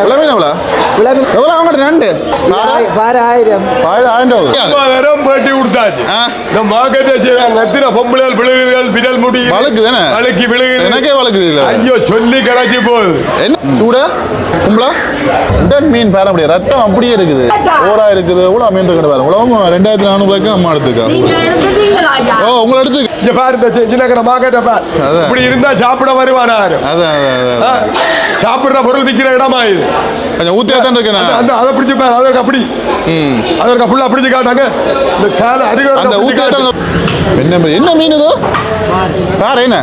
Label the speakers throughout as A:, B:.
A: எவ்வளோ? மீன் எவ்வளோ
B: விளம்பில்
A: எவ்வளோ அவங்க நண்டு
B: பாரு ஆயிரம்.
A: ஆயிரம் ஆயிரம் ரூபா
C: நேரம் பேட்டி கொடுத்தாச்சு. இந்த மார்க்கெட்டை செய்யறாங்க எத்தனை பொம்பளைகள் விழுகுதுகள் விரல் முடி
A: வழுக்கு தானே
C: வழுக்கி விழுகுது.
A: எனக்கே வழுக்குது இல்லை
C: ஐயோ சொல்லி கரைச்சி போகுது.
A: என்ன? சூட? கும்பலா? உடன் மீன் பாரு அப்படியே ரத்தம் அப்படியே இருக்குது. ஓரா இருக்குது. இவ்வளோ மீன் இருக்குது பாரு. இவ்வளோ ரெண்டாயிரத்தி நானூறுபாய்க்கு அம்மா எடுத்துக்கா. ஓ உங்களை எடுத்து
C: இங்க பாரு இந்த சின்ன கடை மார்க்கெட்டை பாரு. இப்படி இருந்தா சாப்பிட வருவானா யாரு?
A: அதான்? அதான்
C: சாப்பிடுற பொருள் விற்கிற இடமா இது?
A: கொஞ்சம் ஊற்றியா தான் இருக்கேன்?
C: அந்த- அதை பிடிச்சு அதற்கு அப்படி. அதற்கு ஃபுல்லா பிடிச்சு காட்டாங்க. இந்த கால அருகே
A: அந்த தான் என்ன மீன்? இது? பாரு என்ன?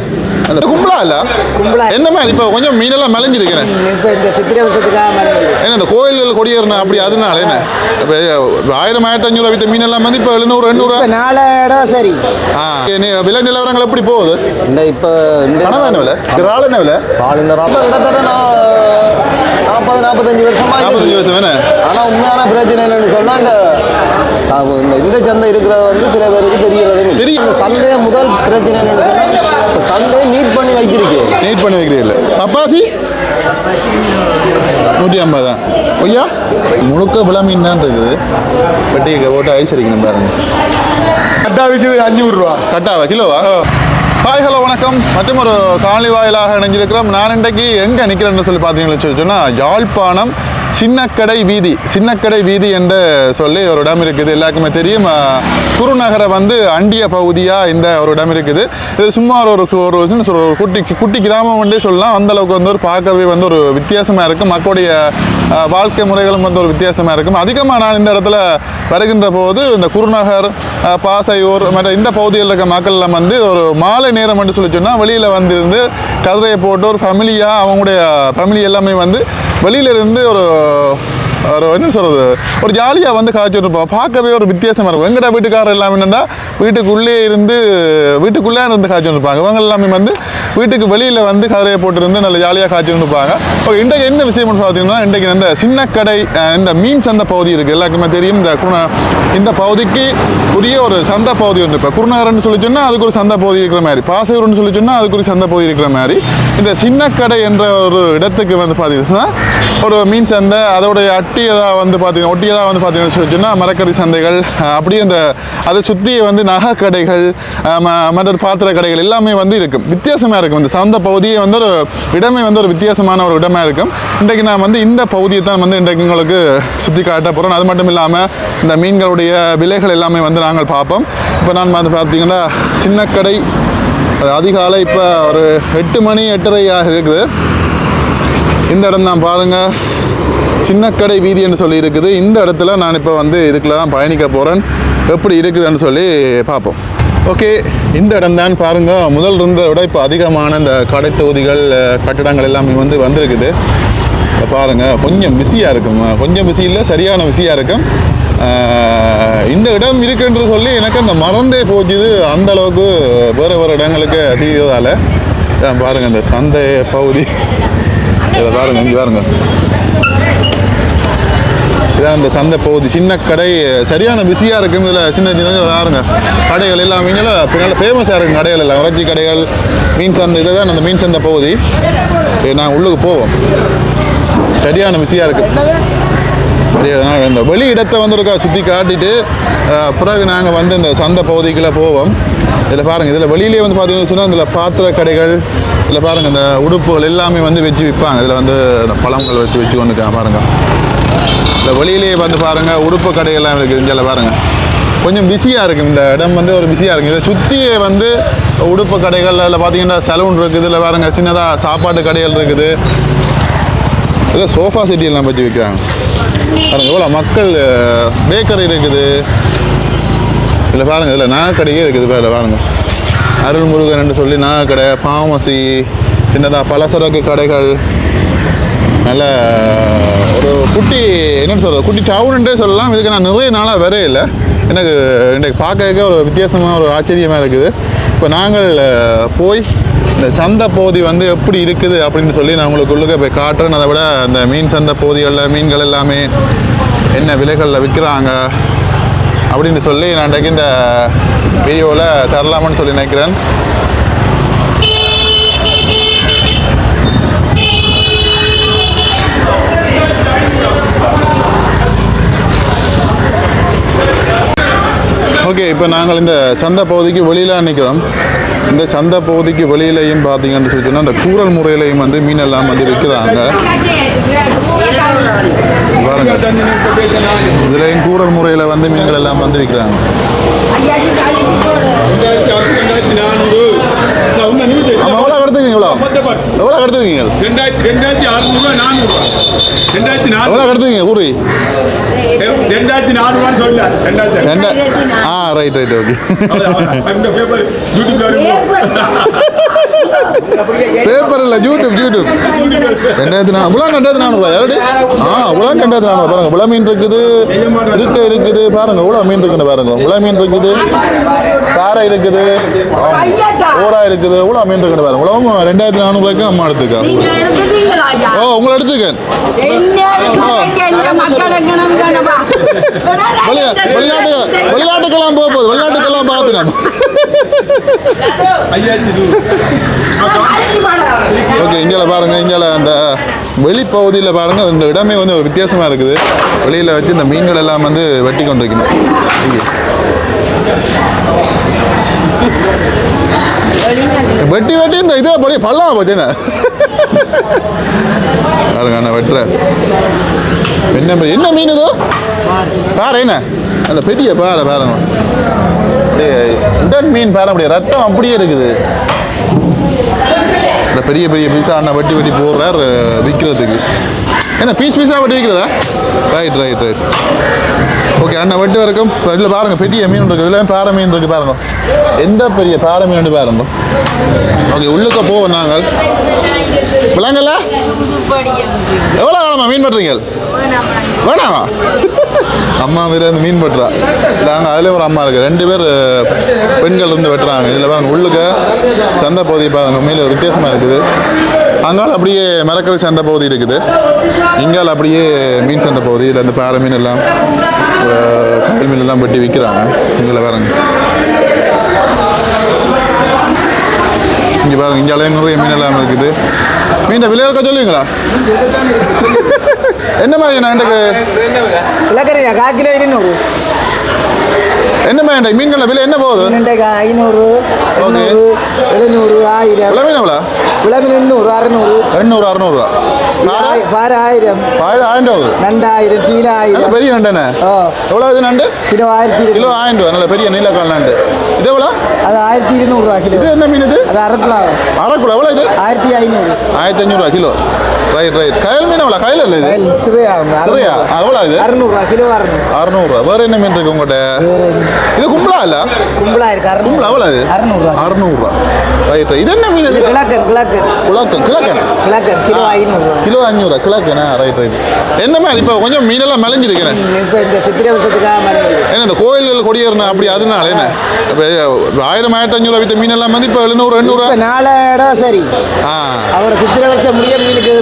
A: கும்பலா இல்ல?
B: கும்பலா.
A: என்ன மீன் இப்போ கொஞ்சம் மீனெல்லாம் மலைஞ்சிருக்கேன்
B: இப்போ இந்த சித்திரை வருஷத்துக்காக மரம்
A: ஏன்னா இந்த கோயில்கள் கொடியேறின அப்படி அதனால என்ன? இப்போ ஆயிரம் ஆயிரத்தி அஞ்சூறு வித்த மீன் எல்லாம் வந்து இப்போ எழுநூறு எண்ணூறு?
B: இப்போ நாலு இடம் சரி.
A: ஆ நீ- விலை நிலவரங்கள் எப்படி போகுது?
D: இந்த இப்போ
A: கனவா என்ன விலை? இறால் என்ன விலை?
D: பால் இந்த ராப்ப கிட்டத்தட்ட நான் நாற்பது நாற்பத்தஞ்சு வருஷமா
A: நாற்பத்தஞ்சு வருஷம் என்ன?
D: ஆனால் உண்மையான பிரச்சனை என்னன்னு சொன்னால் இந்த இந்த இந்த சந்தை இருக்கிறது வந்து சில பேருக்கு தெரியறது இல்லை.
A: தெரியும்.
D: இந்த சந்தையை முதல் பிரச்சனை சந்தையை நீட் பண்ணி வைக்கிறீங்க.
A: நீட் பண்ணி வைக்கிறீர்கள் பப்பாசி நூற்றி ஐம்பது? தான் ஒய்யா முழுக்க விலை மீன் தான் இருக்குது. வெட்டி போட்டு ஐஸ் அடிக்கணும் பாருங்க.
C: கட்டா விற்கிது அஞ்சூறு ரூபா
A: கட்டாவா? கிலோவா? ஹாய் ஹலோ வணக்கம். மற்றும் ஒரு காலி வாயிலாக இணைஞ்சிருக்கிறோம். நான் இன்றைக்கு எங்கே நிற்கிறேன்னு சொல்லி பார்த்தீங்கன்னு சொல்லி சொன்னால் யாழ்ப்பாணம் சின்னக்கடை வீதி சின்னக்கடை வீதி என்று சொல்லி ஒரு இடம் இருக்குது. எல்லாருக்குமே தெரியும். குறுநகரை குருநகரை வந்து அண்டிய பகுதியாக இந்த ஒரு இடம் இருக்குது. இது சும்மா ஒரு ஒரு ஒரு குட்டி குட்டி கிராமம் ஒன்றே சொல்லலாம். அந்தளவுக்கு வந்து ஒரு பார்க்கவே வந்து ஒரு வித்தியாசமாக இருக்கும். மக்களுடைய வாழ்க்கை முறைகளும் வந்து ஒரு வித்தியாசமாக இருக்கும். அதிகமாக நான் இந்த இடத்துல வருகின்ற போது இந்த குருநகர் பாசையூர் மற்ற இந்த பகுதியில் இருக்க மக்கள் எல்லாம் வந்து ஒரு மாலை நேரம் என்று சொல்லி சொன்னால் வெளியில் வந்திருந்து கதிரையை போட்டு ஒரு ஃபேமிலியாக அவங்களுடைய ஃபேமிலி எல்லாமே வந்து வெளியிலேருந்து ஒரு ஒரு என்ன சொல்கிறது ஒரு ஜாலியாக வந்து காய்ச்சிட்டு இருப்போம் பார்க்கவே ஒரு வித்தியாசமாக இருக்கும். எங்கடா வீட்டுக்காரர் எல்லாமே என்னென்னா வீட்டுக்குள்ளே இருந்து வீட்டுக்குள்ளே இருந்து காய்ச்சிட்டு இருப்பாங்க இவங்க எல்லாமே வந்து வீட்டுக்கு வெளியில் வந்து கதிரையை போட்டுருந்து நல்ல ஜாலியாக காய்ச்சிட்டு இருப்பாங்க ஓகே இன்றைக்கு என்ன விஷயம் பார்த்தீங்கன்னா இன்றைக்கு இந்த சின்னக்கடை கடை இந்த மீன் சந்தை பகுதி இருக்குது எல்லாருக்குமே தெரியும் இந்த குண இந்த பகுதிக்கு உரிய ஒரு சந்தை பகுதி ஒன்று இப்போ குருநகர்னு சொல்லி சொன்னால் அதுக்கு ஒரு சந்தை பகுதி இருக்கிற மாதிரி. பாசையூர்னு சொல்லி சொன்னால் அதுக்கு ஒரு சந்தை பகுதி இருக்கிற மாதிரி. இந்த சின்னக்கடை என்ற ஒரு இடத்துக்கு வந்து பார்த்தீங்கன்னா ஒரு மீன் சந்தை அதோடைய ஒட்டியதாக வந்து பார்த்தீங்கன்னா ஒட்டியதாக வந்து பார்த்தீங்கன்னா சொன்னால் மரக்கறி சந்தைகள் அப்படியே அந்த அதை சுற்றி வந்து நகை கடைகள் ம- மற்ற பாத்திர கடைகள் எல்லாமே வந்து இருக்கும். வித்தியாசமாக இருக்கும். இந்த சந்த பகுதியே வந்து ஒரு இடமே வந்து ஒரு வித்தியாசமான ஒரு இடமா இருக்கும். இன்றைக்கு நான் வந்து இந்த பகுதியை தான் வந்து இன்றைக்கு உங்களுக்கு சுற்றி காட்ட போகிறோம் அது மட்டும் இல்லாமல் இந்த மீன்களுடைய விலைகள் எல்லாமே வந்து நாங்கள் பார்ப்போம். இப்போ நான் வந்து பார்த்தீங்கன்னா சின்னக்கடை கடை அதிகாலை இப்போ ஒரு எட்டு மணி எட்டரை ஆக இருக்குது. இந்த இடம் தான் பாருங்கள் சின்னக்கடை வீதி என்று சொல்லி இருக்குது. இந்த இடத்துல நான் இப்போ வந்து இதுக்குள்ள தான் பயணிக்க போகிறேன் எப்படி இருக்குதுன்னு சொல்லி பார்ப்போம். ஓகே இந்த இடம் தான் பாருங்கள் முதல் இருந்ததை விட இப்போ அதிகமான இந்த கடை தொகுதிகள் கட்டிடங்கள் எல்லாமே வந்து வந்திருக்குது. பாருங்கள் பாருங்க கொஞ்சம் பிஸியாக இருக்கும். கொஞ்சம் பிஸி இல்லை சரியான பிஸியாக இருக்கும். இந்த இடம் இருக்குன்னு சொல்லி எனக்கு அந்த மறந்தே போச்சுது. அந்த அளவுக்கு வேறு வேறு இடங்களுக்கு அதிகதால். பாருங்கள் இந்த சந்தை பகுதி. இதை பாருங்கள் இங்கே பாருங்க. இதான் இந்த சந்தை பகுதி. சின்ன கடை சரியான பிஸியாக இருக்கும் இதில். சின்ன சின்ன பாருங்க கடைகள் எல்லாம் இங்கே பின்னால் ஃபேமஸாக இருக்கும் கடைகள் எல்லாம். இறைச்சி கடைகள் மீன் சந்தை இதை தான் அந்த மீன் சந்தை பகுதி. நாங்கள் உள்ளுக்கு போவோம். சரியான பிஸியாக இருக்கு. இந்த வெளி இடத்தை வந்துருக்கா சுற்றி காட்டிட்டு பிறகு நாங்கள் வந்து இந்த சந்தை பகுதிக்குள்ளே போவோம். இதில் பாருங்கள் இதில் வெளியிலே வந்து பார்த்தீங்கன்னு சொன்னால் இதில் பாத்திர கடைகள் இதில் பாருங்கள் இந்த உடுப்புகள் எல்லாமே வந்து வச்சு விற்பாங்க இதில் வந்து இந்த பழங்கள் வச்சு வச்சு கொண்டு பாருங்கள் இந்த வெளியிலேயே வந்து பாருங்கள் உடுப்பு கடையெல்லாம் இருக்குது இங்கே பாருங்கள் கொஞ்சம் பிஸியாக இருக்கும் இந்த இடம் வந்து ஒரு பிஸியாக இருக்கும் இதை சுற்றியே வந்து உடுப்பு கடைகள் அதில் பார்த்தீங்கன்னா சலூன் இருக்குது. இதில் பாருங்கள் சின்னதாக சாப்பாட்டு கடைகள் இருக்குது. இதில் சோஃபா செட்டி பற்றி விற்கிறாங்க பாருங்கள் எவ்வளோ மக்கள் பேக்கரி இருக்குது. இதில் பாருங்கள் இதில் நாகக்கடையே இருக்குது. இப்போ இதில் பாருங்கள் அருள்முருகன் சொல்லி நாகக்கடை ஃபார்மசி சின்னதாக பலசரக்கு கடைகள். நல்ல ஒரு குட்டி என்னென்னு சொல்கிறது குட்டி டவுனுன்றே சொல்லலாம். இதுக்கு நான் நிறைய நாளாக வரையில. இல்லை எனக்கு இன்றைக்கு பார்க்க ஒரு வித்தியாசமாக ஒரு ஆச்சரியமாக இருக்குது. இப்போ நாங்கள் போய் இந்த சந்தை பகுதி வந்து எப்படி இருக்குது அப்படின்னு சொல்லி நான் உங்களுக்கு உள்ளுக்க போய் காட்டுறேன். அதை விட அந்த மீன் சந்தை பகுதிகளில் மீன்கள் எல்லாமே என்ன விலைகளில் விற்கிறாங்க அப்படின்னு சொல்லி நான் இன்றைக்கு இந்த வீடியோவில் தரலாமான்னு சொல்லி நினைக்கிறேன். இப்போ நாங்கள் இந்த சந்தை பகுதிக்கு வெளியில் நிற்கிறோம் இந்த சந்தை பகுதிக்கு வெளியிலையும் பார்த்தீங்கன்னு சொல்லி இந்த கூரல் முறையிலையும் வந்து மீன் எல்லாம் வந்து விற்கிறாங்க. பாருங்க. இதுலையும் கூரல் முறையில் வந்து மீன்கள் எல்லாம் வந்து விற்கிறாங்க. ஆமாம் எவ்வளோ எடுத்துக்கீங்க எவ்வளோ எவ்வளோ எடுத்துக்கீங்க
C: ரெண்டாயிரத்தி ரெண்டாயிரத்தி அறுநூறுவா நானூறுவா. ரெண்டாயிரத்தி நானூறு
A: எவ்வளோ எடுத்துக்கீங்க கூறி.
C: ரெண்டாயிரத்தி நானூறுவான்னு சொல்லல ரெண்டாயிரத்தி
A: ரெண்டு ஆ ரைட் ரைட் ஓகே
C: பேப்பர்
A: இல்லை யூடியூப் யூடியூப். ரெண்டாயிரத்தி நானூறு புலான் ரெண்டாயிரத்தி நானூறுவா. யாரு ஆ புலான் ரெண்டாயிரத்தி நானூறு பாருங்க புலா மீன் இருக்குது. இருக்க இருக்குது. பாருங்க இவ்வளோ மீன் இருக்குன்னு பாருங்க. புலா மீன் இருக்குது. காரை இருக்குது. ஓரா இருக்குது. இவ்வளோ மீன் இருக்குன்னு பாருங்க. இவ்வளவும் ரெண்டாயிரத்தி நானூறுபாய்க்கு அம்மா எடுத்துக்கா? ஓ உங்களை? வெளி வெளிநாட்டு வெளிநாட்டுக்கெல்லாம் போக போகுது. வெளிநாட்டுக்கெல்லாம்
C: நூறு
A: ஓகே இங்கே பாருங்க இங்கே அந்த வெளிப்பகுதியில் பாருங்க இந்த இடமே வந்து ஒரு வித்தியாசமாக இருக்குது. வெளியில் வச்சு இந்த மீன்கள் எல்லாம் வந்து வெட்டி கொண்டிருக்கணும். இங்கே வெட்டி வெட்டி இந்த இதே போய் பள்ளமா போச்சு என்ன பாருங்க அண்ணா வெட்டுற. என்ன மீன்? என்ன மீன் இதோ? பாரு என்ன? அந்த பெட்டியை பாரு பாருங்க. உடன் மீன் பாரு அப்படியே ரத்தம் அப்படியே இருக்குது. இந்த பெரிய பெரிய பீஸா அண்ணா வெட்டி வெட்டி போடுறார் விற்கிறதுக்கு என்ன பீஸ் பீஸாக வெட்டி வைக்கிறதா ரைட் ரைட் ரைட் ஓகே அண்ணா வெட்டி வரைக்கும் இதில் பாருங்க பெரிய மீன் இருக்குது இதில் பாறை மீன் இருக்குது பாருங்க. எந்த பெரிய பாறை மீன் பாருங்க. ஓகே உள்ளுக்க போவோம் நாங்கள். விளங்கல எவ்வளோ காலமா மீன் பட்டுறீங்க வேணாமா? அம்மா வேறு அந்த மீன் வெட்டுறா. நாங்கள் அதில் ஒரு அம்மா இருக்குது ரெண்டு பேர் பெண்கள் இருந்து வெட்டுறாங்க. இதில் பாருங்க உள்ளுக்க சந்தை பகுதி பாருங்க மேலே வித்தியாசமாக இருக்குது. அங்கால அப்படியே மரக்கறி சந்தை பகுதி இருக்குது. இங்கால அப்படியே மீன் சந்தை பகுதி. இதில் அந்த பாறை மீன் எல்லாம் கடல் மீன் எல்லாம் வெட்டி விற்கிறாங்க இங்கே பாருங்க. இங்கே பாருங்க இங்கே நிறைய மீன் எல்லாம் இருக்குது. மீன் விலை இருக்க சொல்லுவீங்களா? என்ன மாதிரி நான் எனக்கு
B: விளக்கறியா கால் கிலோ இருநூறு.
A: என்ன மாதிரி மீன்கள் விலை என்ன போகுது?
B: ஐநூறு எழுநூறு ஆயிரம்.
A: மீன் எவ்வளோ
B: விளம்பில் எண்ணூறு அறுநூறு
A: எண்ணூறு அறுநூறுவா
B: பாரு ஆயிரம்
A: ஆயிரம் ஆயிரம் ரூபா
B: நண்டாயிரம் ஆயிரம்
A: பெரிய நண்டுண்ணே
B: ஓ
A: எவ்வளோ இது நண்டு
B: கிலோ ஆயிரத்தி
A: கிலோ ஆயிரம் ரூபா நல்ல பெரிய நீலக்கால் நண்டு இது எவ்வளோ
B: அது ஆயிரத்தி இருநூறுவா கிலோ
A: இது என்ன மீன் இது
B: அது அரைக்கலாம்
A: அரைக்குள்ள எவ்வளோ இது
B: ஆயிரத்தி ஐநூறு
A: ஆயிரத்தி அஞ்சூறுவா கிலோ ரைட் ரைட் கயல் மீன் எவ்வளோ கயல் இல்லை இது? சரியா எவ்வளோ இது?
B: அறுநூறுவா கிலோ அறுநூறு.
A: அறுநூறுவா வேறு என்ன மீன் இருக்கு உங்கள்கிட்ட இது கும்பலா இல்லை?
B: கும்பலா இருக்கு
A: கும்பலா எவ்வளோ இது
B: அறுநூறுவா
A: அறுநூறுவா ரைட் இது என்ன மீன்
B: இது? கிழக்கன் கிழக்கன்.
A: கிழக்கன் கிழக்கன்.
B: கிழக்கன் கிலோ ஐநூறுவா
A: கிலோ அஞ்சூறுவா கிழக்கனா ரைட் ரைட் என்ன மாதிரி இப்போ கொஞ்சம் மீனெல்லாம் மெலிஞ்சிருக்கிறேன்
B: இப்போ இந்த சித்திரை வருஷத்துக்காக
A: ஏன்னா இந்த கோயில்கள் கொடியேறணும் அப்படி அதனால என்ன? இப்போ ஆயிரம் ஆயிரத்தி அஞ்சூறுவா வித்த மீனெல்லாம் வந்து இப்போ எழுநூறு எண்ணூறுவா
B: இப்போ நாலு இடம் சரி.
A: ஆ.
B: அவரோட சித்திரை வருஷம் முடிய மீனுக்கு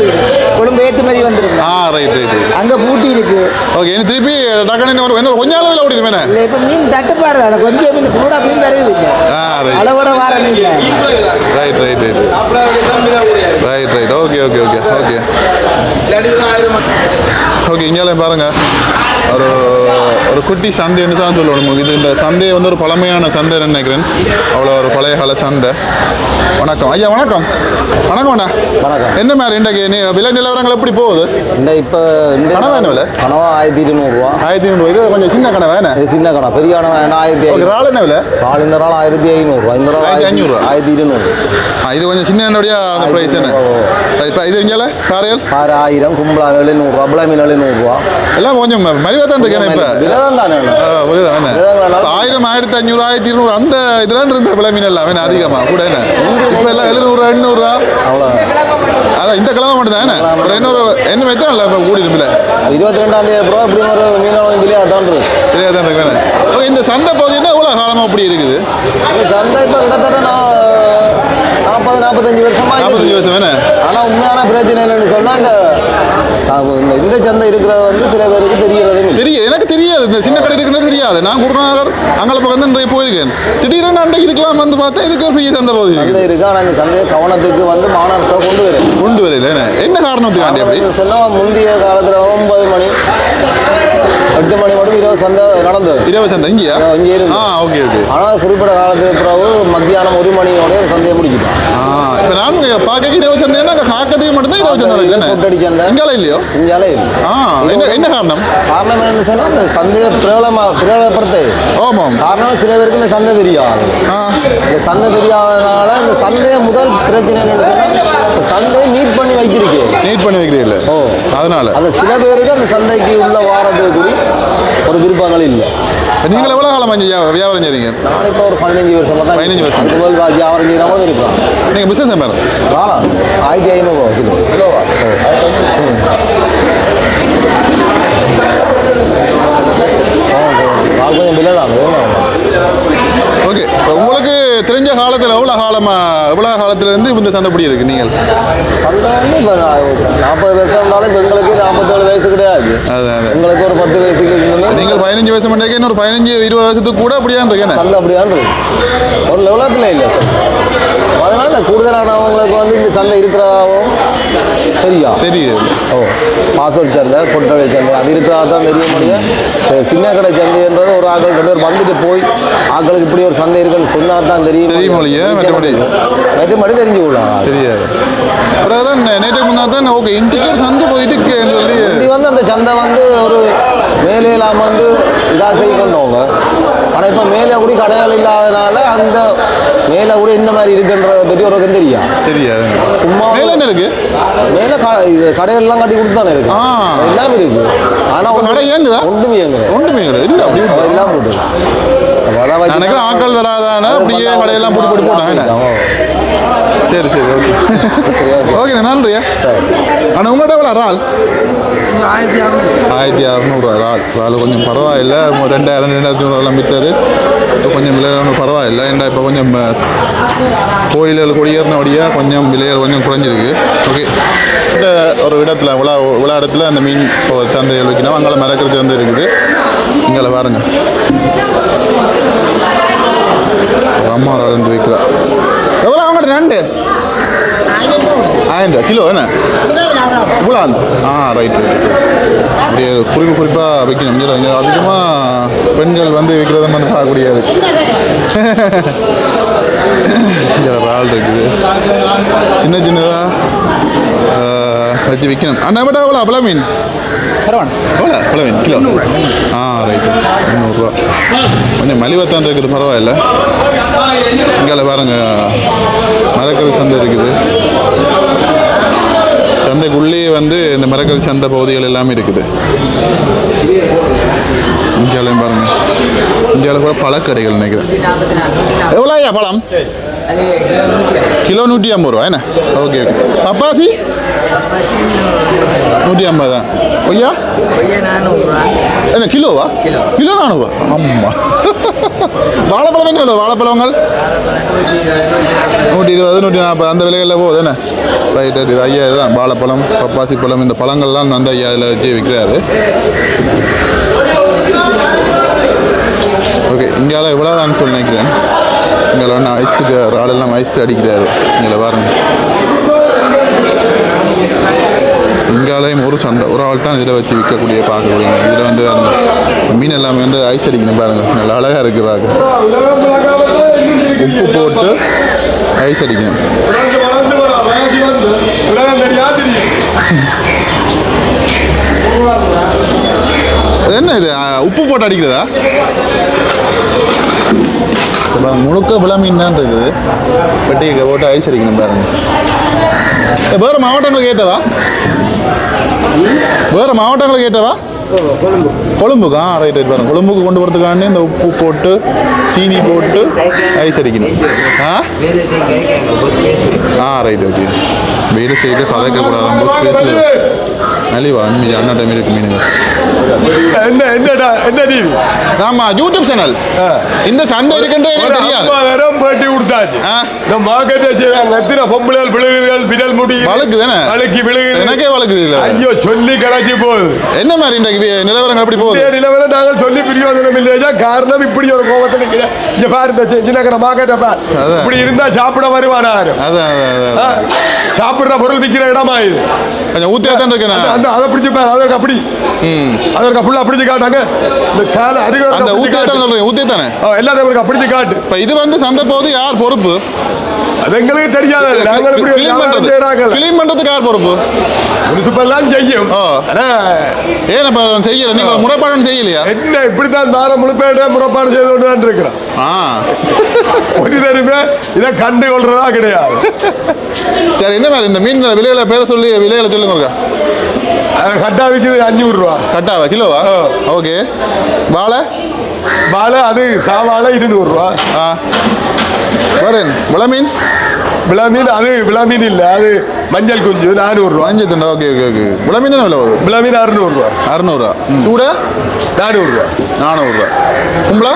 B: கொழும்பு ஏற்றுமதி வந்துருக்கு
A: ஆ ரைட் ரைட்
B: அங்கே பூட்டி இருக்கு.
A: ஓகே இனி திருப்பி டக்குன்னு ஒரு இன்னும் கொஞ்சம் அளவில் ஓடிடும் வேணே
B: இல்லை இப்போ மீன் தட்டுப்பாடு தான் கொஞ்சம் மீன் கூட மீன் வருது
A: ஆ ரைட்
B: அளவோட வார மீன்
A: right right right right right okay okay okay okay okay இங்கேயும் பாருங்க. ஒரு ஒரு குட்டி சந்தைன்னு தான் சொல்லணும். இது இந்த சந்தையை வந்து ஒரு பழமையான சந்தைன்னு நினைக்கிறேன். அவ்வளோ ஒரு பழைய கால சந்தை. வணக்கம். ஐயா வணக்கம். வணக்கம் அண்ணா.
D: வணக்கம்.
A: என்ன மாதிரி இன்றைக்கு நீ விலை நிலவரங்கள் எப்படி போகுது?
D: இந்த இப்போ
A: கனவா என்ன விலை?
D: கனவா ஆயிரத்தி இருநூறுவா
A: ஆயிரத்தி ஐநூறு இது கொஞ்சம் சின்ன வேணே
D: இது சின்ன கணம் பெரிய கணம் வேணா ஆயிரத்தி ஐநூறு.
A: இறால் என்ன விலை?
D: நாலு இந்த நாள் ஆயிரத்தி ஐநூறுரூவா இந்த நாள்
A: ஆயிரத்தி ஐநூறுரூவா.
D: ஆயிரத்தி இருநூறு.
A: இது கொஞ்சம் சின்ன என்னுடைய அந்த ப்ரைஸ் என்ன. இப்போ இது இங்கே பாறையல்
D: ஆறு ஆயிரம் கும்பலா எழுநூறுவா அபலாமீன் எழுநூறுவா
A: எல்லாம் கொஞ்சம் மலிவாக இப்போ.
D: தானே வேணா.
A: ஆயிரம் ஆயிரத்தி அஞ்சூறு ஆயிரத்தி இருநூறு அந்த இதெல்லாம் இருந்த விலை மீன் எல்லாம் வேணும் அதிகமாக கூட என்ன? இப்போ எல்லாம் எழுநூறு எண்ணூறுரூவா
D: அவ்வளோ.
A: அதான் இந்த கிழமை மட்டும் தான் என்ன? ஒரு எண்ணூறு என்ன எத்தனை இல்லை இப்போ கூடி இல்லை
D: இருபத்தி ரெண்டாம் தேதி அப்புறம் இப்படி ஒரு மீனவன்
A: தான் இருக்கு இந்த சந்தை பகுதின்னா எவ்வளோ காலமாக அப்படி இருக்குது?
D: இந்த சந்தை இப்போ கிட்டத்தட்ட நான் நாற்பது நாற்பத்தஞ்சு வருஷமா
A: நாற்பத்தஞ்சு வருஷம் வேணும்
D: ஆனால் உண்மையான பிரச்சனை என்னன்னு சொன்னால் இந்த இந்த சந்தை இருக்கிறது வந்து சில பேருக்கு இல்லை.
A: தெரியும். எனக்கு தெரியாது. இந்த சின்ன கடை இருக்கிறது தெரியாது. நான் குருநாகர் அங்கே பக்கம் தான் போயிருக்கேன். திடீர்னு அன்றைக்கு இதுக்கெல்லாம் வந்து பார்த்தா இதுக்கு ஒரு பெரிய சந்தை பகுதி.
D: சந்தை இருக்கு? ஆனால் இந்த சந்தையை கவனத்துக்கு வந்து மாநகரசா கொண்டு வரேன்
A: கொண்டு வரையில என்ன? காரணத்துக்காண்டி அப்படி?
D: சொன்னால் முந்தைய காலத்தில் ஒன்பது மணி எட்டு மணி மட்டும் இரவு சந்தை நடந்தது.
A: இரவு சந்தை இங்கேயா?
D: இங்கே இருந்து.
A: ஆ ஓகே ஓகே.
D: ஆனால் குறிப்பிட்ட காலத்துக்கு பிறகு மத்தியானம் ஒரு மணியோட சந்தையை முடிச்சிட்டான்.
A: ஆ இப்போ நான் பார்க்க இரவு சந்தைன்னா காக்கத்தையும் மட்டும்தான் இரவு சந்தை நடக்குது
D: கொட்டடி சந்தை
A: இங்கால இல்லையோ?
D: இந்தியாலே இல்லை.
A: ஆ என்ன என்ன காரணம்?
D: காரணம் என்னன்னு சொன்னால் அந்த சந்தையை பிரபலமா பிரபலப்படுத்த
A: ஆமாம்.
D: காரணம் சில பேருக்கு இந்த சந்தை தெரியாது.
A: ஆ.
D: இந்த சந்தை தெரியாதனால இந்த சந்தையை முதல் பிரச்சனை என்னன்னு சந்தையை நீட் பண்ணி வைத்திருக்கேன்
A: நீட் பண்ணி வைக்கிறீல்ல
D: ஓ.
A: அதனால.
D: அந்த சில பேருக்கு அந்த சந்தைக்கு உள்ள வாரத்துக்கு கூடி ஒரு விருப்பங்கள் இல்லை.
A: நீங்கள் எவ்வளோ காலம் வியா- வியாபாரம் செய்றீங்க?
D: நான் இப்போ ஒரு பதினஞ்சு வருஷமா தான்
A: 15 வருஷம்.
D: முதல் வியாபாரம் செய்யறாமல் இருக்கலாம்.
A: நீங்கள் பிஸ்னஸ் மேடம்
D: காலம் ஆயிரத்தி ஐநூறுரூவா கிலோ. கிலோவா தான்
A: ஓகே. உங்களுக்கு தெரிஞ்ச காலத்தில் எவ்வளோ காலமாக எவ்வளோ காலத்துலேருந்து இந்த சந்தைப்படி இருக்கு நீங்கள்?
D: சந்தை வந்து இப்போ நாற்பது வருஷம் இருந்தாலும் இப்போ எங்களுக்கு நாற்பத்தேழு வயசு கிடையாது.
A: அதான்
D: எங்களுக்கு ஒரு பத்து முன்னாடி
A: நீங்கள் பதினஞ்சு வயசு மண்டேக்கு இன்னொரு பதினஞ்சு இருபது வருஷத்துக்கு கூட அப்படியான் இருக்கேன்
D: சந்தை அப்படிதான் இருக்கு. ஒரு லெவலப்பில் இல்லை சார் அதனால கூடுதலானவங்களுக்கு வந்து இந்த சந்தை இருக்கிறதாவும் தெரியும்.
A: தெரியுது.
D: ஓ பாஸ்வேர்ட் சந்தை பொட்டடை சந்தை அது இருக்கிறதா தான் தெரிய முடியும் சின்ன கடை சந்தைன்றது ஒரு ஆட்கள் ரெண்டு பேர் வந்துட்டு போய் ஆட்களுக்கு இப்படி ஒரு சந்தை இருக்குன்னு சொன்னா தான் தெரியும்
A: தெரியும் ஒழிய, மற்றபடி.
D: மற்றபடி தெரிஞ்சு கொள்ளலாம்
A: தெரியாது. அப்புறம் தான் நேற்று முன்னா தான் ஓகே ஒரு சந்தை போயிட்டு சொல்லி.
D: வந்து அந்த சந்தை வந்து ஒரு மேலே இல்லாமல் வந்து இதாக செய்ய கொண்டவங்க ஆனால் இப்போ மேலே கூட கடைகள் இல்லாதனால அந்த மேலே கூட என்ன மாதிரி இருக்குன்றதை பற்றி ஒரு தெரியும்.
A: தெரியாது.
D: சும்மா
A: மேலே என்ன இருக்கு?
D: மேலே கடைகள்லாம் கட்டி கொடுத்து தானே இருக்கு. எல்லாம் இருக்கு.
A: இப்ப கடை இயங்குதா?
D: ஒன்றும் இயங்குது
A: ஒன்றுமே இல்லை இல்லை அப்படி
D: எல்லாம் போட்டு
A: நினைக்கிறேன் ஆட்கள் வராதானே அப்படியே கடையெல்லாம் போட்டு போட்டு போட்டாங்க. சரி சரி ஓகே ஓகே நன்றியா? ஆனால் உங்கள்கிட்ட எவ்வளோ இறால் ஆயிரத்தி அறநூறுவா இறால் இறால் கொஞ்சம் பரவாயில்ல. ரெண்டாயிரம் ரெண்டாயிரத்தி நூறுவெல்லாம் விற்றது இப்போ கொஞ்சம் விலைகள் பரவாயில்ல. ஏன்டா இப்போ கொஞ்சம் கோயில்கள் குடியேறினபடியாக கொஞ்சம் விலைகள் கொஞ்சம் குறைஞ்சிருக்கு. ஓகே ஒரு இடத்துல விழா விழா இடத்துல அந்த மீன் இப்போ சந்தைகள் வைக்கணும் அங்கே மறக்கிறது சந்தை இருக்குது. இங்கே பாருங்க. அம்மா இருந்து வைக்கிறா. ரெண்டு ஆயிரம் ரூபா கிலோ என்ன இவ்வளோ ஆ ரைட் ரைட் அப்படியே குறிப்பு குறிப்பாக வைக்கணும் இங்கே அதிகமாக பெண்கள் வந்து விற்கிறத வந்து பார்க்கக்கூடிய இங்கே ஆள் இருக்குது சின்ன சின்னதாக வச்சு விற்கணும் அண்ணா பட்டா எவ்வளோ அப்பள மீன் எவ்வளோ அப்பள மீன் கிலோ ஆ ரைட்டு முந்நூறுரூவா கொஞ்சம் மலிவத்தான் இருக்குது பரவாயில்ல இங்கே பாருங்க. மரக்கறி சந்தை இருக்குது. சந்தைக்குள்ளேயே வந்து இந்த மரக்கறி சந்தை பகுதிகள் எல்லாமே இருக்குது. இந்தியாவிலையும் பாருங்க. இந்தியாவில் கூட பழக்கடைகள் நினைக்கிறேன். எவ்வளோ ஐயா பழம்? கிலோ நூற்றி ஐம்பது ரூபா என்ன? Okay okay. பப்பாசி? நூற்றி ஐம்பது? தான் ஒய்யா என்ன கிலோவா? கிலோ. நானூறுவா ஆமாம் வாழைப்பழம் என்ன வாழைப்பழங்கள்? நூற்றி இருபது நூற்றி நாற்பது அந்த விலைகளில் போகுது என்ன? ரைட் ரைட் இது ஐயா இதுதான் வாழைப்பழம் பப்பாசி பழம் இந்த பழங்கள்லாம் வந்து ஐயா இதில் வச்சு விற்கிறாரு ஓகே இந்தியாவில் இவ்வளோ தான் சொல்லி நினைக்கிறேன். இங்கே ஒன்று ஐஸு ஆளெல்லாம் ஐஸ் அடிக்கிறாரு. இங்கே பாருங்க. இங்காலையும் ஒரு சந்தை ஒரு ஆள் தான் இதில் வச்சு விற்கக்கூடிய பார்க்கக்கூடிய இதில் வந்து பாருங்க மீன் எல்லாமே வந்து ஐஸ் அடிக்கணும் பாருங்க. நல்லா அழகாக இருக்குது பார்க்க உப்பு போட்டு ஐஸ் அடிக்கணும். என்ன இது? உப்பு போட்டு அடிக்கிறதா? முழுக்க விள மீன் தான் இருக்குது. பெட்டிக்கு போட்டு ஐஸ் அடிக்கணும் பாருங்க. வேறு மாவட்டங்களுக்கு ஏற்றவா? வேறு மாவட்டங்களுக்கு ஏற்றவா? கொழும்புக்கு? ஆ ரைட் ரைட் பாருங்க. கொழும்புக்கு கொண்டு வரதுக்காண்டி இந்த உப்பு போட்டு சீனி போட்டு ஐஸ் அடிக்கணும். ஆ? ஆ ரைட் ஓகே வேலை செய்ய கதைக்கக்கூடாது ஸ்பேஸில் நலிவா மீன் அண்ணா டைம் இருக்கு மீனுங்க.
C: என்ன என்னடா என்ன டிவி
A: ஆமா யூடியூப் சேனல் இந்த சந்தை இருக்குன்றது எனக்கு தெரியாது.
C: நேரம் பேட்டி கொடுத்தாச்சு. இந்த மார்க்கெட்டை செய்வாங்க. எத்தனை பொம்பளைகள் விழுகுதுகள் விரல் முடி
A: வழுக்கு தானே
C: வழுக்கி விழுகுது.
A: எனக்கே வழக்குது இல்ல
C: ஐயோ சொல்லி கடைச்சி போகுது.
A: என்ன மாதிரி இன்றைக்கு நிலவரங்கள் எப்படி போகுது?
C: நிலவரம் நாங்கள் சொல்லி பிரயோஜனம் இல்லையா காரணம் இப்படி ஒரு கோபத்தை நிற்கிறேன் இங்க பாரு இந்த சின்ன கடை மார்க்கெட்டை பார். இப்படி இருந்தா சாப்பிட வருவானா?
A: அதான்? அதான்
C: சாப்பிடுற பொருள் விற்கிற இடமா இது?
A: கொஞ்சம் ஊத்தியா தான் இருக்கேன்?
C: அந்த- அதை பிடிச்சி பாரு அதற்கு அப்படி.
A: ம்.
C: அதற்கு ஃபுல்லாக பிடிச்சி காட்டாங்க இந்த காலை
A: அந்த
C: அறிவு
A: ஊத்தியத்தானே சொல்றீங்க? ஊத்தியத்தானே
C: எல்லாத்தையும் அவருக்கு பிடிச்சி காட்டு.
A: இப்ப இது வந்து சந்தை போது யார் பொறுப்பு?
C: அது எங்களுக்கு தெரியாது. நாங்கள் இப்படி ஒரு
A: கிளீன் பண்றதுக்கு யார் பொறுப்பு?
C: முனிசிபல்லாம் செய்யும். ஆனா
A: ஏன் இப்ப செய்யல? நீங்க முறைப்பாடு செய்யலையா?
C: என்ன இப்படித்தான் தார முழுப்பேட முறைப்பாடு செய்து கொண்டு தான் இருக்கிறோம்
A: ஆ.
C: ஒரு தருமே இதை கண்டு கொள்றதா கிடையாது.
A: சரி என்ன மாதிரி இந்த மீன் விலைகளை பேர சொல்லி விலைகளை சொல்லுங்க ஒருக்கா
C: அது கட்டா விற்குது அஞ்சூறு ரூபா
A: கட்டாவா? கிலோவா. ஓகே. வாழை?
C: வாழை அது சாவாழை இருநூறு ரூபா
A: ஆ. வரேன் விளை மீன்?
C: விளா மீன் அது விளா மீன் இல்லை அது மஞ்சள் குஞ்சு நானூறு ரூபா.
A: அஞ்சு துண்டா ஓகே ஓகே ஓகே. விளை மீன் என்ன விலை போகுது
C: விளா மீன் அறுநூறு ரூபா.
A: அறுநூறுவா சூட?
C: நானூறு ரூபா.
A: நானூறுரூவா. கும்பலா?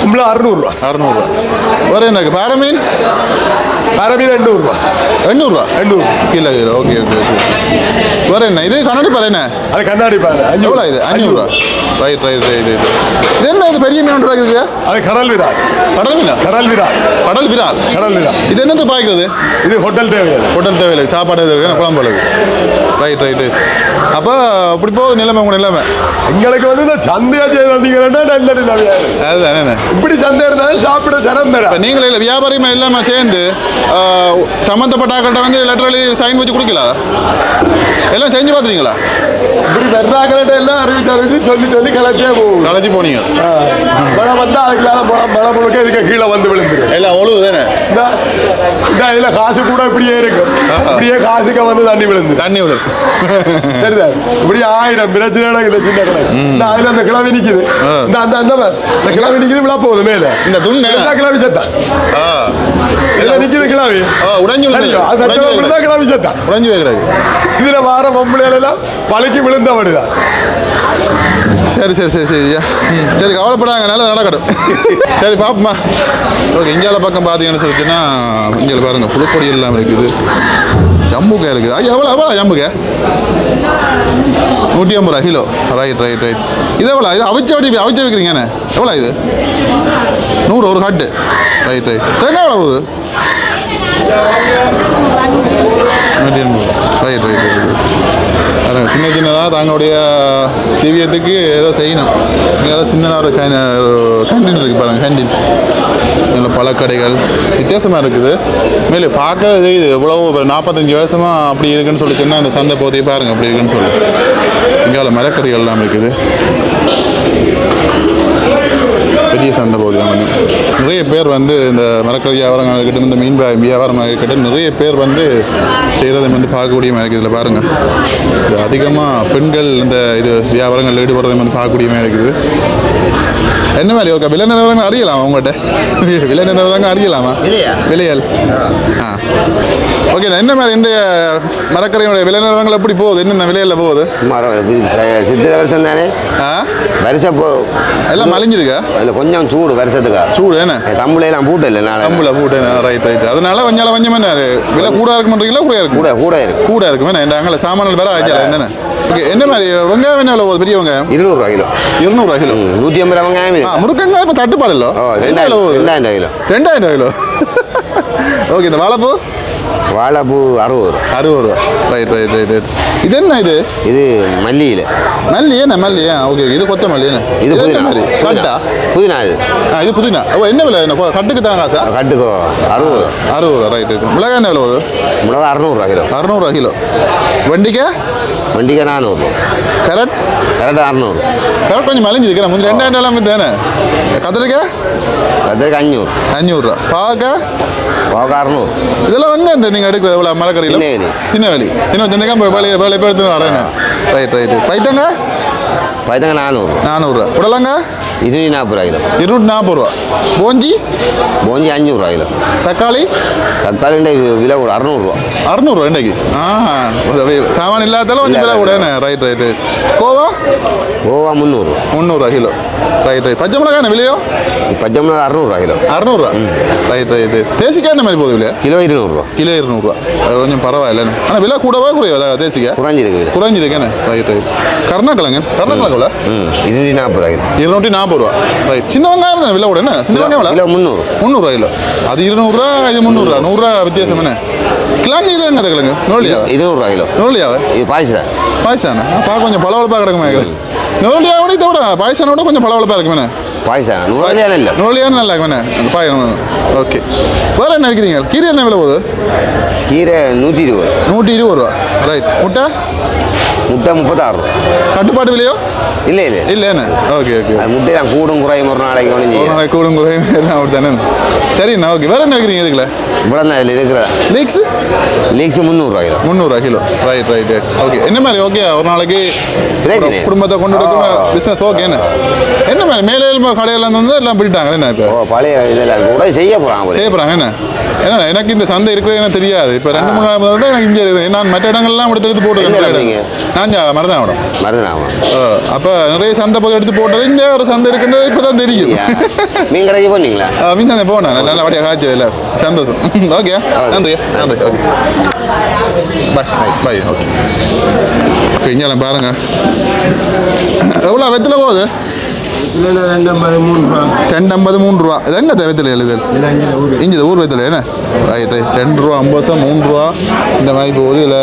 C: கும்பலா அறுநூறு ரூபா
A: அறுநூறுவா. வரேன் எனக்கு பாறை மீன்
C: அரை மீன் எண்ணூறு ரூபா
A: எண்ணூறுரூவா
C: எண்ணூறு.
A: Kilo kilo okay okay okay. வரேன் இது கண்ணாடி பாரு என்ன?
C: அது கண்ணாடி பாரு
A: எவ்வளோ இது? அஞ்சூறுரூவா ரைட் ரைட் ரைட் ரைட். இது என்ன இது? பெரிய மீன் ஒன்று இருக்குது?
C: அது கடல் விரால்
A: கடல் மீனா?
C: கடல் விரால்
A: கடல் விரால்
C: கடல் விரால்
A: இது என்னது பாய்க்கிறது
C: இது ஹோட்டல் தேவையாது
A: ஹோட்டல் தேவையில்லை. சாப்பாடு இருக்கு? குழம்பு ரைட் ரைட் ரைட் அப்போ அப்படி போகுது நிலைமை உங்க நிலைமை.
C: எங்களுக்கு வந்து இந்த சந்தையா செய்து வந்தீங்கன்னா நல்ல நிலைமையா இருக்கு.
A: அதுதான்
C: இப்படி சந்தை இருந்தாலும் சாப்பிட ஜனம் பெற
A: நீங்களே இல்லை வியாபாரிமா இல்லாமல் சேர்ந்து சம்மந்தப்பட்ட ஆக்கள்கிட்ட வந்து லெட்டர் எழுதி சைன் வச்சு கொடுக்கல? எல்லாம் செஞ்சு பார்த்துறீங்களா
C: இப்படி வெர்றாக்கள்கிட்ட எல்லாம் அறிவிச்சு சொல்லி சொல்லி கிளச்சே போகும்.
A: கலைச்சி போனீங்க.
C: மழை வந்தா அதுக்குள்ளால மழை மழை முழுக்க இதுக்கு கீழே வந்து விழுந்துரும்.
A: எல்லாம் ஒழுகு தானே?
C: இந்த இதுல காசு கூட இப்படியே இருக்கு. இப்படியே காசுக்கு வந்து தண்ணி விழுந்து.
A: தண்ணி விழு
C: சரிதான் இப்படி ஆயிரம் பிரச்சனை இந்த சின்ன கணக்கு இந்த அதுல அந்த கிளவி நிக்குது. இந்த அந்த அந்த. இந்த கிளவி நிக்குது விழா போகுது மேல.
A: இந்த துண்ணு
C: எல்லா கிளவி செத்தா. இதுல நிக்குது கிளவி.
A: உடைஞ்சு விழுந்து
C: கிளவி செத்தா.
A: உடைஞ்சு கிடக்கு.
C: இதுல வார பொம்பளையில எல்லாம் பழுக்கி விழுந்தவடுதான்
A: சரி சரி சரி சரி ஐயா. ம், சரி கவலைப்படாங்க நல்லது நடக்கட்டும் சரி பாப்போம்மா. ஓகே இந்தியாவில் பக்கம் பார்த்தீங்கன்னு சொல்லிச்சுன்னா இங்கே பாருங்கள் புழுப்பொடி எல்லாம் இருக்குது. ஜம்புக்கா இருக்குது. ஐயா எவ்வளோ எவ்வளோ ஜம்புக்கா நூற்றி ஐம்பது ரூபா கிலோ. ரைட் ரைட் ரைட் இது எவ்வளோ இது அவிச்ச வடி அவிச்ச வைக்கிறீங்கண்ணே எவ்வளோ இது? நூறு ஒரு கட்டு. ரைட் ரைட் தேங்காய் எவ்வளோ போகுது? நூற்றி எண்பது. ரைட் ரைட் ரைட் சின்ன சின்னதாக தங்களுடைய சிவியத்துக்கு ஏதோ செய்யணும். இங்கே சின்னதாக ஒரு கேண்டீன் இருக்குது பாருங்கள் கேண்டீன் இதில் பழக்கடைகள். வித்தியாசமாக இருக்குது. மேலே பார்க்க தெரியுது எவ்வளோ ஒரு நாற்பத்தஞ்சு வருஷமாக அப்படி இருக்குன்னு சொல்லி சொன்னால் அந்த சந்தை போதே பாருங்கள் அப்படி இருக்குன்னு சொல்லி. இங்கே மரக்கறிகள் எல்லாம் இருக்குது. பெரிய சந்தை பகுதி தான் கொஞ்சம் நிறைய பேர் வந்து இந்த மரக்கறி வியாபாரங்கள் இருக்கட்டும் இந்த மீன் வியா- வியாபாரமாக இருக்கட்டும் நிறைய பேர் வந்து செய்கிறத வந்து பார்க்கக்கூடிய இருக்குது. இதில் பாருங்கள் அதிகமாக பெண்கள் இந்த இது வியாபாரங்கள் ஈடுபடுறதை வந்து பார்க்கக்கூடிய இருக்குது. என்ன மாதிரி ஓகே விலை நிலவரங்கள் அறியலாமா உங்கள்கிட்ட விலை நிலவரங்கள் அறியலாமா?
B: விலையா?
A: விலையல் ஆ. ஓகே என்ன மாதிரி இன்றைய மரக்கறியோட விலை நிலவரங்கள் எப்படி போகுது? என்னென்ன விலையில் போகுது?
E: சித்திரை வருஷம் தானே. வருஷம் போ
A: எல்லாம் மலிஞ்சிருக்கா?
E: அதில் கொஞ்சம் சூடு வருஷத்துக்கு.
A: சூடு என்ன?
E: கம்பளையெல்லாம் பூட்டு இல்லை நாளை.
A: கம்புல போட்டு ரைட் ரைட் அதனால கொஞ்சம் கொஞ்சம் என்ன? விலை கூட இருக்க மாட்டீங்களா கூட இருக்கும்?
E: கூட கூட இருக்கு.
A: கூட இருக்கும் என்ன? அங்கே சாமான்கள் வேற ஆச்சல என்னென்ன ஓகே என்ன மாதிரி வெங்காயம் என்ன போகுது பெரிய வெங்காயம்?
E: இருநூறுவா கிலோ.
A: இருநூறுவா கிலோ.
E: நூற்றி ஐம்பது ரூபா வெங்காயம் இருக்கு.
A: முருக்கங்காய் இப்போ தட்டுப்பாடு இல்லை.
E: ரெண்டாயிரம் ரெண்டாயிரம் கிலோ.
A: ரெண்டாயிரம் கிலோ. ஓகே இந்த வாழைப்பூ?
E: வாழைப்பூ அறுபது ரூபா.
A: அறுபது ரூபா. ரைட் ரைட் ரைட் ரைட் இது என்ன இது?
E: இது மல்லியில்.
A: மல்லி என்ன மல்லி? ஆ ஓகே இது கொத்தமல்லி என்ன?
E: இது புதினா.
A: கட்டா?
E: புதினா இது.
A: ஆ இது புதினா. ஓ என்ன விலை என்ன? கட்டுக்கு தாங்க காசா
E: கட்டுக்கோ. அறுபது ரூபா.
A: அறுபது ரூபா ரைட் ரைட் மிளகாய் என்ன விலை போகுது?
E: மிளகா அறுநூறுவா கிலோ.
A: அறுநூறுவா கிலோ. வெண்டிக்காய்
E: வண்டிக்கு நானூறுரூவா
A: கேரட்
E: கரெக்டாக அறுநூறு.
A: கரெக்ட் கொஞ்சம் மலிஞ்சிருக்கிறேன் முந்தி ரெண்டாயிரம் எல்லாம் தானே? கத்திரிக்காய்
E: அதுக்கு அஞ்சூறு
A: அஞ்சூறுரூவா பாவக்காய்
E: போக அறுநூறு.
A: இதெல்லாம் வந்து இந்த நீங்கள் எடுக்கிறது எவ்வளோ மரக்கறியில்
E: திண்ணவேலி.
A: திண்ணவேலி இன்னும் தின்னக்காய் வேலையை வேலை போய் எடுத்துன்னு வரேன் ரைட் ரைட்டு பைத்தங்க?
E: பைத்தங்க நானூறு.
A: நானூறுரூவா புடலங்க
E: இருநூற்றி நாற்பது ரூபா கிலோ
A: இருநூற்றி நாற்பது ரூபா. போஞ்சி?
E: போஞ்சி அஞ்சூறுரூவா கிலோ
A: தக்காளி?
E: தக்காளி விலை கூட அறுநூறுவா
A: அறுநூறுவா இன்றைக்கு? ஆ. சாமான் இல்லாதாலும் கொஞ்சம் விலை கூட ரைட் ரைட்டு கோவா?
E: கோவா முந்நூறுரூவா
A: முந்நூறுரூவா கிலோ. ரைட் ரைட் பச்சை மிளகாய் என்ன விலையோ?
E: பச்சை மிளகா அறுநூறுவா கிலோ.
A: அறுநூறுவா? ரைட் ரைட்டு தேசிக்காய் என்ன மாதிரி போகுது விலையா
E: கிலோ இருநூறுவா.
A: கிலோ இருநூறுவா. அது கொஞ்சம் பரவாயில்லைண்ணே ஆனால் விலை கூடவா குறைவா? தேசிக்க
E: குறைஞ்சிருக்கு
A: குறைஞ்சிருக்கேண்ணே ரைட் ரைட் கருணக்கிழங்கு. கருணக்கிழங்கு விலை
E: ம். இருநூற்றி நாற்பது ரூபா
A: இருநூற்றி நாற்பது ரூபா. ரைட் சின்ன வெங்காயம் தானே? விலை கூட என்ன? சின்ன வெங்காயம்
E: கிலோ முந்நூறு.
A: முந்நூறுரூவா கிலோ. அது இருநூறுவா இது முந்நூறுரூவா. நூறுரூவா வித்தியாசம் என்ன? கிழங்கு இது எங்கே கிழங்கு? நூலியா
E: இருநூறுவா கிலோ.
A: நூலியாவா
E: இது பாய்ச்சா
A: பாயசான பார்க்க கொஞ்சம் பளபளப்பாக கிடக்குமே. நுரலியாக விட இதை விட பாயசான விட கொஞ்சம் பளபளப்பாக இருக்குமே
E: பாய்சா நூறுலையான இல்லை
A: நுரலியான நல்லா அந்த பாயம் ஓகே வேறு என்ன விற்கிறீங்க கீரை என்ன விலை போகுது
E: கீரை நூற்றி இருபது
A: நூற்றி இருபது ரூபா ரைட் முட்டை
E: முட்டை முப்பத்தாறு ரூபா
A: கட்டுப்பாட்டு விலையோ
E: இல்லை இல்லை
A: இல்லை என்ன ஓகே ஓகே
E: முட்டை தான் கூடும் குறையும் ஒரு நாளைக்கு
A: ஒரு நாளைக்கு கூடும் குறையும் எல்லாம் அப்படி தானே சரிண்ணா ஓகே வேறு என்ன வைக்கிறீங்க இதுக்குள்ள
E: இவ்வளோ தான் இதில் இருக்கிற
A: லீக்ஸ்
E: லீக்ஸ் முந்நூறுரூவா கிலோ
A: முந்நூறுவா kilo right right right okay என்ன மாதிரி ஓகே ஒரு நாளைக்கு குடும்பத்தை கொண்டு கொடுக்குற பிஸ்னஸ் ஓகே என்ன என்ன மாதிரி மேலே கடையில் வந்து எல்லாம் பிடிட்டாங்க. என்ன இப்போ?
E: பழைய இதெல்லாம் கூட செய்ய போகிறாங்க
A: செய்ய போகிறாங்க என்ன? ஏன்னா எனக்கு இந்த சந்தை இருக்கிறது எனக்கு தெரியாது. இப்போ ரெண்டு மூணு நாள் தான் எனக்கு இங்கே இருக்குது. நான் மற்ற இடங்கள்லாம் எடுத்து எடுத்து
E: எங்க
A: போட்டு
E: இருந்தீங்க?
A: நான் மருதாவடம்
E: மறுநாள்
A: அப்போ நிறைய சந்தை போது எடுத்து போட்டது இங்கே ஒரு சந்தை இருக்குன்றது இப்போ தான் தெரியும்.
E: மீன் கடைக்கு போனீங்களா?
A: மீன் சந்தை போனேன். நல்ல வழியாக காய்ச்சல் இல்லை. சந்தோஷம். ஓகே. நன்றி. நன்றி. Okay. Bye bye okay okay இங்கே பாருங்க. எவ்வளோ வெத்தில போகுது? ரெண்டு ஐம்பது மூணு ரூபா. இது எங்கே வெத்தில எழுது இஞ்சி ஊர். வெத்தில என்ன? ரைட் ரைட் ரெண்டு ரூபா ஐம்பது வருஷம் மூணு ரூபா. இந்த மாதிரி போகுது இதில்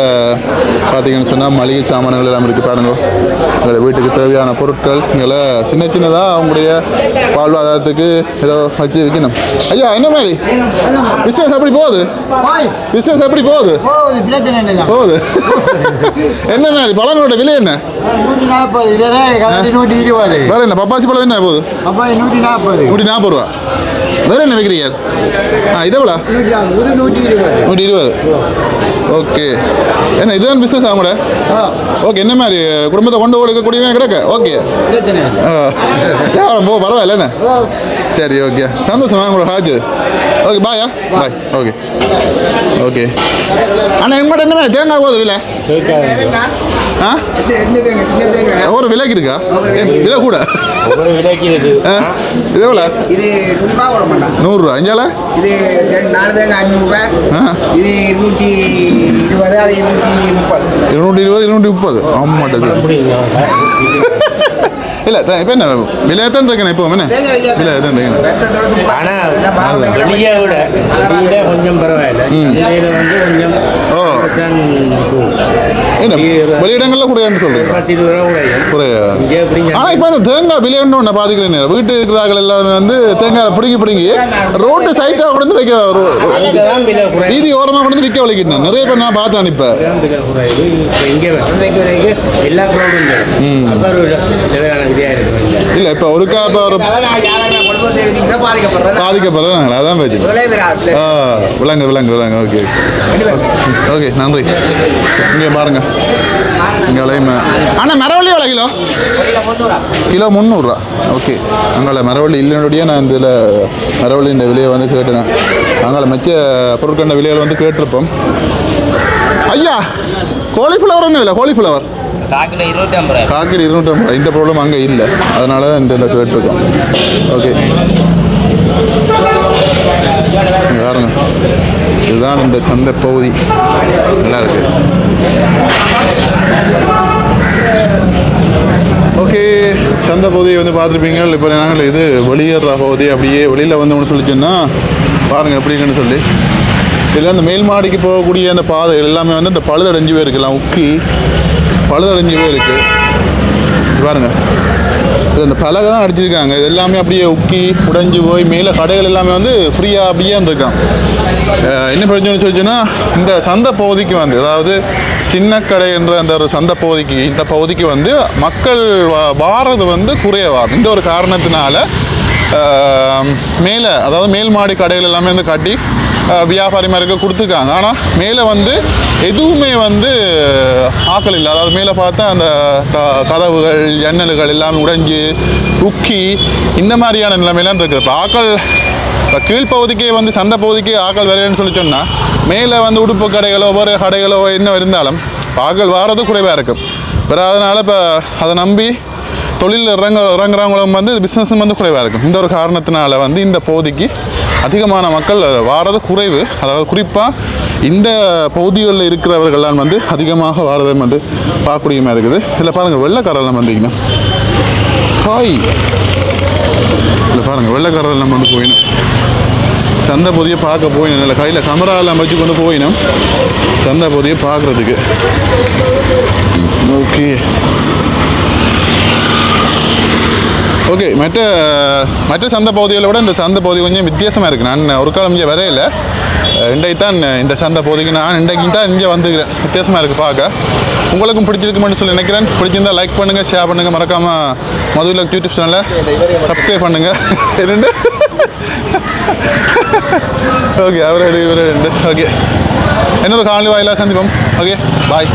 A: பார்த்தீங்கன்னு சொன்னால் மளிகை சாமான்கள் எல்லாம் இருக்குது பாருங்க. உங்களோட வீட்டுக்கு தேவையான பொருட்கள் இங்கே சின்ன சின்னதாக அவங்களுடைய வாழ்வாதாரத்துக்கு ஏதோ வச்சு விற்கணும் ஐயா என்ன மாதிரி? பிஸ்னஸ் எப்படி போகுது? பிஸ்னஸ் எப்படி போகுது?
B: போகுது இல்லை
A: என்ன மாதிரி? பழங்களோட விலை வேற என்ன பப்பாசி பழம் என்ன போகுது
B: அப்போ நூற்றி நாற்பது
A: நூற்றி நாற்பது ரூபா வேற என்ன விற்கிறீங்க ஆ இதை விட
B: நூற்றி இருபது
A: ஓகே என்ன இதுதான் பிஸ்னஸ் ஆகும் கூட ஓகே என்ன மாதிரி குடும்பத்தை கொண்டு கொடுக்கக்கூடியவே கிடக்க ஓகே போ பரவாயில்ல என்ன சரி ஓகே சந்தோஷமா உங்களோட ஹாஜ் ஓகே பாயா பாய் ஓகே ஓகே. அண்ணா எங்க மட்டும் என்ன தேங்காய் போகுது விலை? ஆ? ஒரு விலைக்கு இருக்கா? விலை கூட.
F: ஒரு விலைக்கு இருக்கு.
A: இது எவ்வளோ?
B: இது நூறுரூவா கூட மாட்டான்
A: நூறுரூவா. இஞ்சால
B: இது நாலு தேங்க அஞ்சூறுரூவா இது இருநூற்றி இருபது அது இருநூற்றி முப்பது.
A: இருநூற்றி இருபது இருநூற்றி முப்பது. ஆமாட்டது
F: அப்படிங்களா
A: இல்லை இப்போ என்ன விலையாட்டம் இருக்கேன் இப்போ என்ன தான் இருக்கேன்
F: ஆனா வெளியே விட வெளியில கொஞ்சம் பரவாயில்ல சந்தையில வந்து கொஞ்சம்
A: ஓ.
F: தான்.
A: என்ன? வெளியிடங்களில் குறையான்னு சொல்கிறேன்
F: பத்து இருபது ரூபா குறையும்.
A: குறைய?
F: இங்கே எப்படிங்க?
A: ஆனால் இப்போ அந்த தேங்காய் விலைன்னு ஒன்று பார்த்துக்கிறேன் வீட்டு இருக்கிறார்கள் எல்லாருமே வந்து தேங்காய் பிடுங்கி பிடுங்கி ரோட்டு சைட்டாக கொண்டு வந்து வைக்க ரோ- ரோ-
F: அங்கதான் விலை குறையும்
A: வீதி ஓரமாக கொண்டு வந்து விற்க வலிக்கிட்டேன் நிறைய பேர் நான் பார்த்தேன் இப்போ.
F: அங்கதான் விலை குறையுது. இப்போ இங்கே சந்தைக்கு வரைக்கும் எல்லா க்ரௌடும் அப்போ ஒரு தேவையான விதியாக இருக்கு இங்க.
A: இல்லை இப்போ ஒருக்கா இப்போ ஒரு பாதிக்கப்படுறாங்களா அதான் பேச்சு. ஆ விலங்கு விலங்கு விலங்கு ஓகே. ஓகே நன்றி. இங்கே பாருங்க. இங்கே விளையுமே ஆனால் மரவள்ளி எவ்வளோ கிலோ? கிலோ முந்நூறுரூவா. ஓகே. அங்கே மரவள்ளி இல்லைனுடைய நான் இதில் மரவள்ளின்ற விலையை வந்து கேட்டேன். அங்கே மிச்ச பொருட்கண்ட விலைகள் வந்து கேட்டிருப்போம். ஐயா காலிஃப்ளவர் என்ன விலை காலிஃப்ளவர்
G: காக்கில் இருநூற்றி ஐம்பது
A: காக்கிரி இருநூற்றம்பது ரூபா. இந்த ப்ராப்ளம் அங்கே இல்லை. அதனால இந்த இதில் கேட்டிருக்கோம். ஓகே இங்க பாருங்க இதுதான் இந்த சந்தை பகுதி. நல்லா இருக்கு. ஓகே சந்தை பகுதியை வந்து பார்த்துருப்பீங்க இப்போ நாங்கள் இது வெளியேற பகுதி. அப்படியே வெளியில் வந்து ஒன்று சொல்லிச்சுன்னா பாருங்கள் எப்படிங்கன்னு சொல்லி. இதில் அந்த மேல் மாடிக்கு போகக்கூடிய அந்த பாதைகள் எல்லாமே வந்து இந்த பழுதடைஞ்சு போயிருக்கலாம். உக்கி. பழுதடைஞ்சவே இருக்குது பாருங்கள் பாருங்க. இது இந்த பலகை தான் அடிச்சிருக்காங்க. இது எல்லாமே அப்படியே உக்கி உடைஞ்சு போய் மேலே கடைகள் எல்லாமே வந்து ஃப்ரீயாக அப்படியான்னு இருக்கான். என்ன பிரச்சனை சொல்லிச்சுன்னா இந்த சந்தை பகுதிக்கு வந்து அதாவது சின்ன கடை என்ற அந்த ஒரு சந்தை பகுதிக்கு இந்த பகுதிக்கு வந்து மக்கள் வா- வாரது வந்து குறையவா இந்த ஒரு காரணத்தினால மேலே அதாவது மேல் மாடி கடைகள் எல்லாமே வந்து கட்டி வியாபாரி வியாபாரிமாருக்கு கொடுத்துருக்காங்க. ஆனால் மேலே வந்து எதுவுமே வந்து ஆக்கள் இல்லை. அதாவது மேலே பார்த்தா அந்த க- கதவுகள் ஜன்னல்கள் எல்லாம் உடைஞ்சு உக்கி இந்த மாதிரியான நிலைமையெல்லாம் இருக்குது. இப்போ ஆக்கள் இப்போ கீழ்ப்பகுதிக்கே வந்து சந்தை பகுதிக்கே ஆக்கள் வரையன்னு சொல்லி சொன்னால் மேலே வந்து உடுப்பு கடைகளோ ஒவ்வொரு கடைகளோ என்ன இருந்தாலும் ஆக்கள் வாரது குறைவாக இருக்கும். பிற அதனால் இப்போ அதை நம்பி தொழில் இறங்க இறங்குறவங்களும் வந்து பிஸ்னஸும் வந்து குறைவாக இருக்கும். இந்த ஒரு காரணத்தினால வந்து இந்த பகுதிக்கு அதிகமான மக்கள் வாரது குறைவு. அதாவது குறிப்பாக இந்த பகுதிகளில் இருக்கிறவர்கள்லாம் வந்து அதிகமாக வாரதும் வந்து பார்க்கக்கூடியமாக இருக்குது. இதில் பாருங்கள் வெள்ளைக்காரெல்லாம் வந்தீங்கன்னா. ஹாய். இல்லை பாருங்கள் வெள்ளைக்காரெல்லாம் வந்து போயிடும் சந்தை பொதியை பார்க்க போயிடும் இல்லை கையில் கமராவில் எல்லாம் வச்சு கொண்டு போயினும். சந்தை பொதியை பார்க்குறதுக்கு. ஓகே. ஓகே மற்ற மற்ற சந்தை பகுதிகளை விட இந்த சந்தை பகுதி கொஞ்சம் வித்தியாசமாக இருக்குது நான் ஒரு காலம் இங்கே வரையில இன்றைக்கு தான் இந்த சந்தை போதைக்கு நான் இன்றைக்கு தான் இங்கே வந்துக்கிறேன். வித்தியாசமாக இருக்குது பார்க்க. உங்களுக்கும் பிடிச்சிருக்குமென்னு சொல்லி நினைக்கிறேன். பிடிச்சிருந்தா லைக் பண்ணுங்கள் ஷேர் பண்ணுங்கள் மறக்காமல் மதுவில் யூடியூப் சேனலை சப்ஸ்கிரைப் பண்ணுங்கள் ரெண்டு ஓகே அவரோட ரெண்டு ஓகே இன்னொரு காணொலி வாயிலாக சந்திப்போம். Okay bye